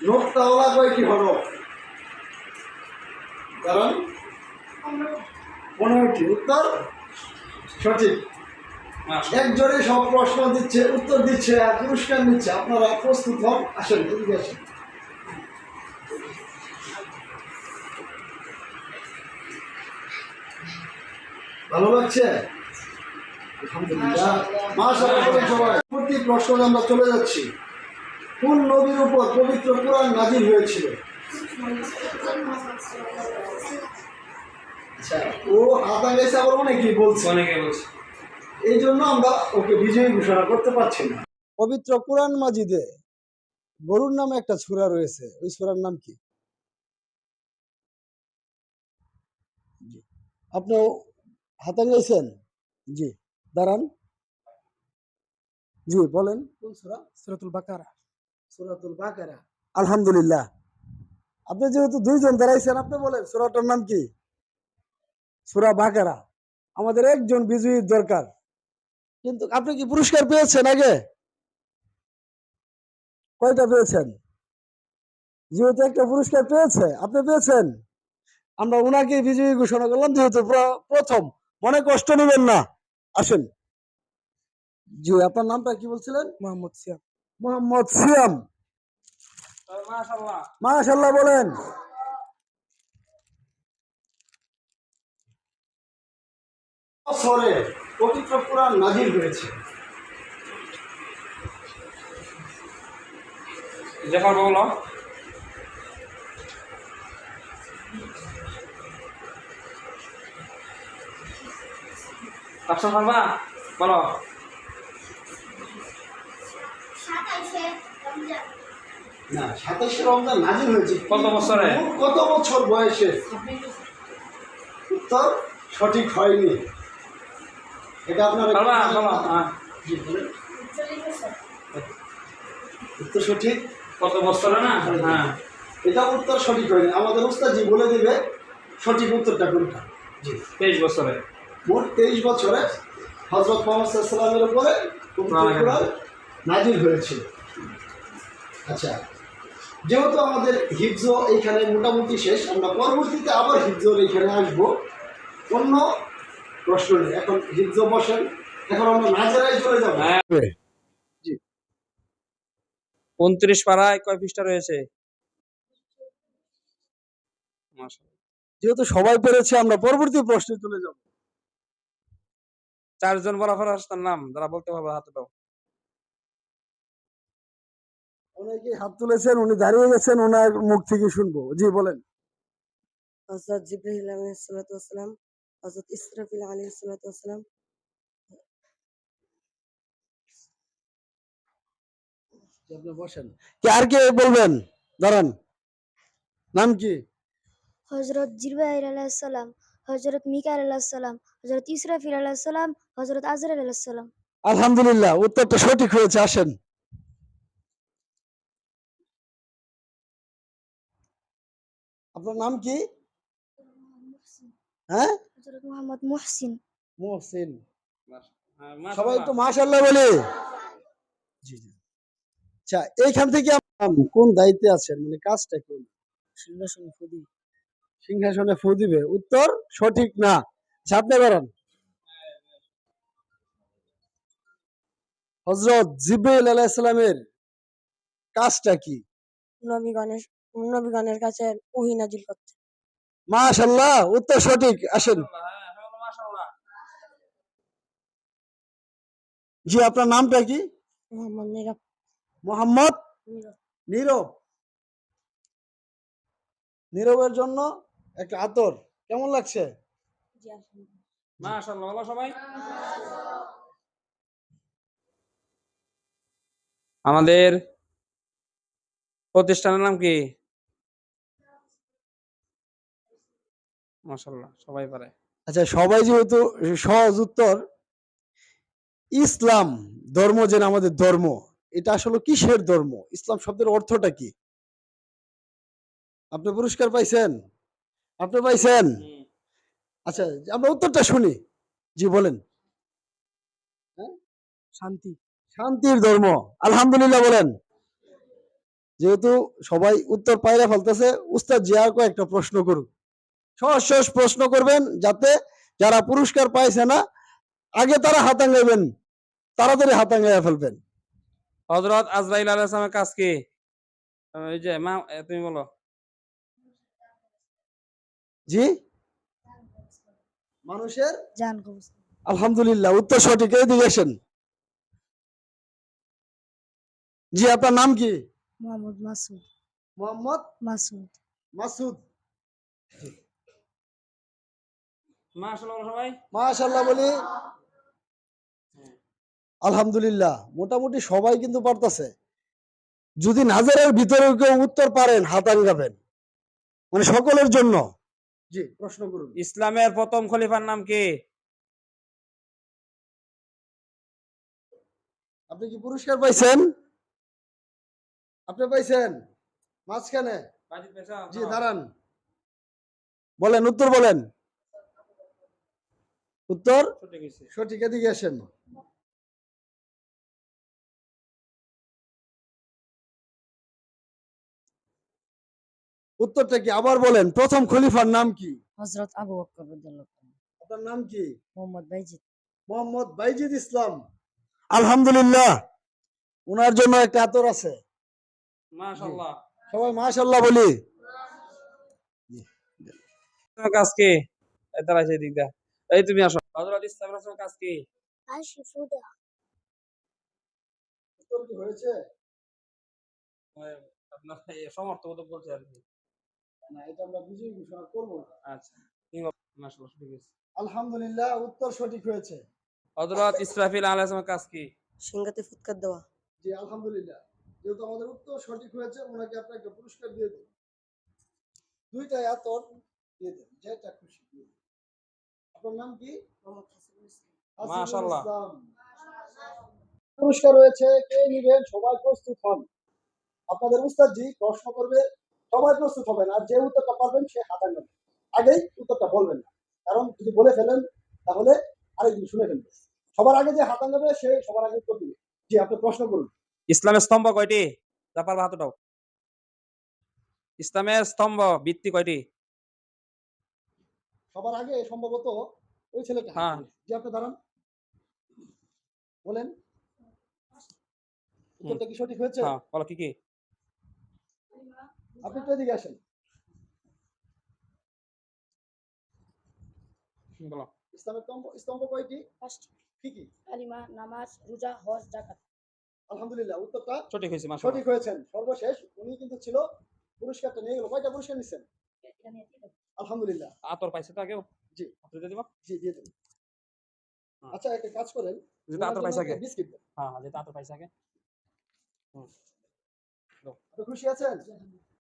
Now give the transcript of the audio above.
নোকতাওয়ালা কয়টি হরফ কারণ পনেরোটি উত্তর সঠিক। একজনে সব প্রশ্ন দিচ্ছে উত্তর দিচ্ছে আর পুরস্কার নিচ্ছে। আপনারা প্রস্তুত হন আসেন এদিকে আসেন। ভালো লাগছে? আলহামদুলিল্লাহ। পরবর্তী প্রশ্নে আমরা চলে যাচ্ছি। কোন নবীর উপর পবিত্র কোরআন নাজিল হয়েছিল? আচ্ছা। ও গেছে আবার অনেকেই বলছে। অনেকে বলছে। এই জন্য আমরা ওকে বিজয়ী ঘোষণা করতে পারছি না। পবিত্র কোরআন মাজিদে গরুর নামে একটা ছুরা রয়েছে। ওই ছুরার নাম কি? আপনি হাতে গেছেন জি। দাঁড়ান। জি বলেন। কোন সুরা? সুরাতুল বাকারা। সুরাতুল বাকারা। আলহামদুলিল্লাহ। আপনি যেহেতু দুইজন দাঁড়াইছেন আপনি বলেন সুরাটার নাম কি? সুরা বাকারা। আমাদের একজন বিজয়ীর দরকার। কিন্তু আপনি কি পুরস্কার পেয়েছেন আগে? কয়টা পেয়েছেন? যেহেতু একটা পুরস্কার পেয়েছে আপনি পেয়েছেন? আমরা ওনাকে বিজয়ী ঘোষণা করলাম যেহেতু প্রথম। মনে কষ্ট নেবেন না। আসেন। জি আপনার নামটা কি বলছিলেন? মোহাম্মদ সিয়াম মোহাম্মদ সিয়াম। মাশাল্লাহ বলেন। বছরে পবিত্র কোরআন নাজিল হয়েছে। জাফর বলো বলো সাতাইশে রমজান না সাতাশে রমজান নাজিল হয়েছে। কত বছরে? কত বছর বয়সে? উত্তর সঠিক হয়নি। এটা আপনার হ্যাঁ। উত্তর সঠিক? কত বছরে না? হ্যাঁ। এটা উত্তর সঠিক হয়নি। আমাদের উস্তাদজি বলে দিবে সঠিক উত্তরটা কোনটা। জি। তেইশ বছরে। মোট তেইশ বছরে হজরত মোহাম্মদ সাল্লামের উপরে নাজিল হয়েছিল আচ্ছা যেহেতু আমাদের হিফজ এইখানে মোটামুটি শেষ আমরা পরবর্তীতে আবার হিফজর এইখানে আসব। অন্য প্রশ্ন নেই এখন হিফজ বসেন এখন আমরা নাজারায় চলে যাব। হ্যাঁ। উনত্রিশ পাড়ায় কয় পৃষ্ঠা রয়েছে? যেহেতু সবাই পেরেছে আমরা পরবর্তী প্রশ্নে চলে যাব। চারজন বলা ফেরাস্তার নাম যারা বলতে পারবে হাতে দাও অনেকে হাত তুলেছেন উনি দাঁড়িয়ে গেছেন ওনার মুখ থেকে শুনব। জি বলেন। হজরত জিব্রাহিল আলাইহিসসালাম হজরত ইসরাফিল আলাইহিসসালাম বসেন। কে আর কে বলবেন? দাঁড়ান। নাম কি? হজরত হজরত মিকার হজরত ইসরাফিল হজরত আলহামদুলিল্লাহ উত্তরটা সঠিক হয়েছে আসেন। আপনার নাম কি? হ্যাঁ? মোহাম্মদ মুহসিন। মোহসিন। হ্যাঁ, সবাই একটু মাশাল্লাহ বলি। জি জি। আচ্ছা এইখান থেকে আপনি কোন দায়িত্বে আছেন? মানে কাজটা কোন? সিংহাসনে ফুদি সিংহাসনে ফু দিবে। উত্তর সঠিক না। আচ্ছা আপনি করেন হজরত জিব্রাইল আলাইহিসসালামের কাজটা কি? নবীগণের নবীগণের কাছে ওহী নাজিল করতে। মাশাল্লাহ উত্তর সঠিক আসেন। মাশাআল্লাহ। জি আপনার নামটা কি? মোহাম্মদ নিরাপ মোহাম্মদ নীরব। নীরবের জন্য একটা আতর কেমন লাগছে? জি মাশাআল্লাহ বলো সবাই? আমাদের প্রতিষ্ঠানের নাম কি? মাশাআল্লাহ সবাই পারে। আচ্ছা সবাই যেহেতু সহজ উত্তর ইসলাম ধর্ম যেন আমাদের ধর্ম এটা আসলে কিসের ধর্ম? ইসলাম শব্দের অর্থটা কি? আপনি পুরস্কার পাইছেন? আপনি পাইছেন? আচ্ছা আমরা উত্তরটা শুনি। জি বলেন। শান্তি। শান্তির ধর্ম আলহামদুলিল্লাহ বলেন। যেহেতু সবাই উত্তর পাইরা ফেলতেছে উস্তাদ জিয়ার কয়েকটা প্রশ্ন করুক। সহজ সহজ প্রশ্ন করবেন যাতে যারা পুরস্কার পাইছে না আগে তারা হাতাঙ্গাইবেন তাড়াতাড়ি হাতাঙ্গাইয়া ফেলবেন। হজরত আজরাইল আলাইহিস সালামের কাজ কি? এই যে মা তুমি বলো। জি? মানুষের? জান আলহামদুলিল্লাহ উত্তর সঠিক এদিকে আসেন। জি আপনার নাম কি? মোহাম্মদ মাসুদ। মোহাম্মদ মাসুদ। মাসুদ। মাশাল্লাহ বলি আলহামদুলিল্লাহ মোটামুটি সবাই কিন্তু পারতেছে। যদি নাজারের ভিতরে কেউ উত্তর পারেন হাত আঙ্গাবেন মানে সকলের জন্য। জি প্রশ্ন করুন। ইসলামের প্রথম খলিফার নাম কি? আপনি কি পুরস্কার পাইছেন? আপনি পাইছেন? মাঝখানে? জি দাঁড়ান। বলেন উত্তর বলেন। উত্তর? সঠিক এদিকে আসেন। উত্তরটা কি? আবার বলেন প্রথম খলিফার নাম কি? হজরত আবু বকর রাদিয়াল্লাহু আপনার নাম কি? মোহাম্মদ বাইজিদ। মোহাম্মদ বাইজিদ ইসলাম। আলহামদুলিল্লাহ ওনার জন্য একটা আতর আছে। মাশাআল্লাহ। সবাই বলি। দাঁড়াইছে দা এই তুমি আসো। হযরত ইসলামের তোমার কাজ কি? আশিফুদা উত্তর কি হয়েছে? ওই আপনার এই সমর্থক তো বলছে আর কি। না এটা আমরা বুঝে ঘোষণা করব। আচ্ছা মাশাআল্লাহ সঠিক হইছে আলহামদুলিল্লাহ উত্তর সঠিক হয়েছে। হযরত ইসরাফিল আলাইহিস সালামের কাজ কি? ফুৎকার দেওয়া। জি আলহামদুলিল্লাহ। যেহেতু আমাদের উত্তর সঠিক হয়েছে ওনাকে আপনাকে পুরস্কার দিয়ে দিন দুইটাই আতর দিয়ে দেন যেটা খুশি দিয়ে দিন। আপনার নাম কি? মাশাআল্লাহ। পুরস্কার রয়েছে কে নিবেন? সবাই প্রস্তুত হন। আপনাদের উস্তাদ জি প্রশ্ন করবে সবাই প্রস্তুত হবেন। আর যে উত্তরটা পারবেন সে হাতে নেবেন আগেই উত্তরটা বলবেন না। কারণ যদি বলে ফেলেন তাহলে আরেকদিন শুনে ফেলবে। সবার আগে যে হাতে নেবে সে সবার আগে উত্তর দিবে। জি আপনি প্রশ্ন করুন। ইসলামের স্তম্ভ কয়টি? যা পারবা হাত ইসলামের স্তম্ভ ভিত্তি কয়টি? সবার আগে সম্ভবত ওই ছেলেটা। হ্যাঁ। যে আপনি দাঁড়ান। বলেন। উত্তরটা কি সঠিক হয়েছে? হ্যাঁ বলো কি কি? আপনি একটু এদিকে আসেন। বলো। ইসলামের স্তম্ভ স্তম্ভ কয়টি? কি কি? কালিমা নামাজ রোজা হজ যাকাত। আলহামদুলিল্লাহ উত্তরটা সঠিক হয়েছে সঠিক হয়েছেন। সর্বশেষ উনি কিন্তু ছিল পুরস্কারটা নিয়ে গেল। কয়টা পুরস্কার নিচ্ছেন আলহামদুলিল্লাহ। আতর পাইছে তো আগে? জি। আপনি দিয়ে দিবা? জি দিয়ে দেন হ্যাঁ। আচ্ছা একটা কাজ করেন। যেটা আতর পাইছে আগে। বিস্কিট হ্যাঁ হ্যাঁ যেটা আতর পাইছে আগে। আপনি খুশি আছেন?